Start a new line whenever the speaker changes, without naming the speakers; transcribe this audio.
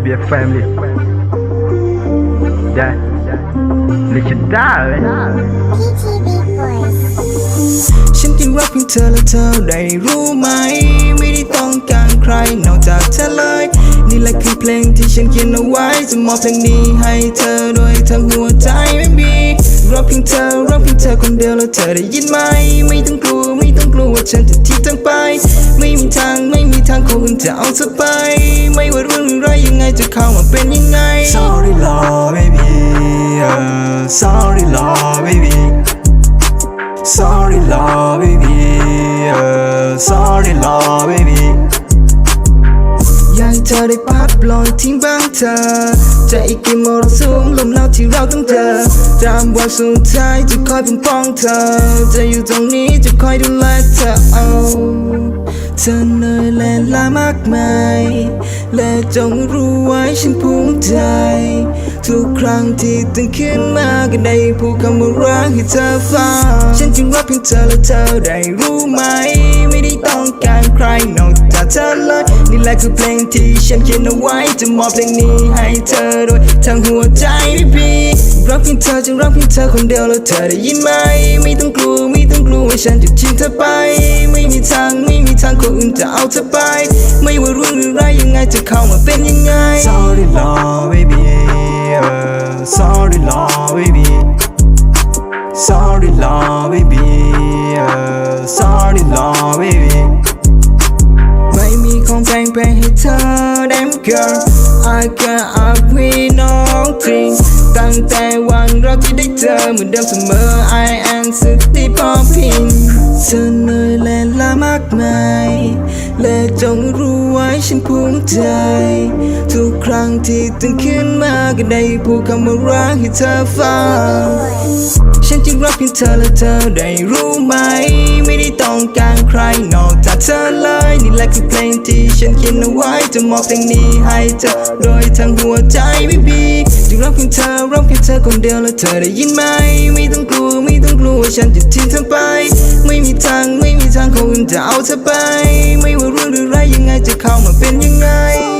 Let's be a family Yeah Legendary
ฉันจึงรักเพียงเธอและเธอได้รู้ไหม ไม่ได้ต้องการใครนอกจากเธอเลย นี่แหละคือเพลงที่ฉันเขียนเอาไว้ จะมอบเพลงนี้ให้เธอโดยทั้งหัวใจไม่มีรักเพียงเธอรักเพียงเธอคนเดียวแล้วเธอได้ยินไหม ไม่ต้องกลัวไม่ต้องกลัวว่าฉันจะทิ้งเธอไป ไม่มีทางไม่มีทางคนอื่นจะเอาเธอไป ไม่ว่าเรื่อง เข้ามาเป็นยังไง Sorry Lord baby uh, Sorry Lord baby Sorry Lord baby uh, Sorry Lord baby อยากให้เธอได้พัดปล่อยทิ้งบ้างเธอจะอีกกี่มรสุมลมหนาวที่เราต้องเจอตามวันสุดท้ายจะคอยปกป้องเธอ จะอยู่ตรงนี้จะคอยดูแลเธอ เอาเธอเหนื่อยและลามากมาย และจงรู้ไว้ฉันภูมิใจ ทุกครั้งที่ตื่นขึ้นมาก็ได้พูดคำว่ารักให้เธอฟังฉันจึงรักเพียงเธอและเธอได้รู้ไหม ไม่ได้ต้องการใครนอกจากเธอเลยนี่แหละคือเพลงที่ฉันเขียนเอาไว้จะมอบเพลงนี้ให้เธอโดยทั้งหัวใจไม่พีรักเพียงเธอจึงรักเพียงเธอคนเดียวแล้วเธอได้ยินไหม ไม่ต้องกลัวไม่ต้องกลัวว่าฉันจะทิ้งเธอไป ไม่มีทางคนอื่นจะเอาเธอไป ไม่ว่าเรื่องอะไรยังไงจะเข้ามาเป็นยังไง Sorry Lord baby uh, Sorry Lord baby Sorry Lord baby uh, Sorry Lord baby ไม่มีของแพงแพงให้เธอ Damn girl I got a queen no drink ตั้งแต่วันแรกที่ได้เจอเหมือนเดิมเสมอ I am งรู้ไว้ฉันภูมิใจ ทุกครั้งที่ตื่นขึ้นมาก็ได้พูดคำว่ารักให้เธอฟัง ฉันจึงรักเพียงเธอและเธอได้รู้ไหม ต้องการใครนอกจากเธอเลย นี่แหละคือเพลงที่ฉันเขียนเอาไว้ จะมอบเพลงนี้ให้เธอโดยทั้งหัวใจไม่บีจึงรักเพียงเธอรักเพียงเธอคนเดียวและเธอได้ยินไหม ไม่ต้องกลัวไม่ต้องกลัวฉันจะทิ้งเธอไป ไม่มีทางไม่มีทางคนอื่นจะเอาเธอไป ไม่ว่าเรื่องอะไรยังไงจะเข้ามาเป็นยังไง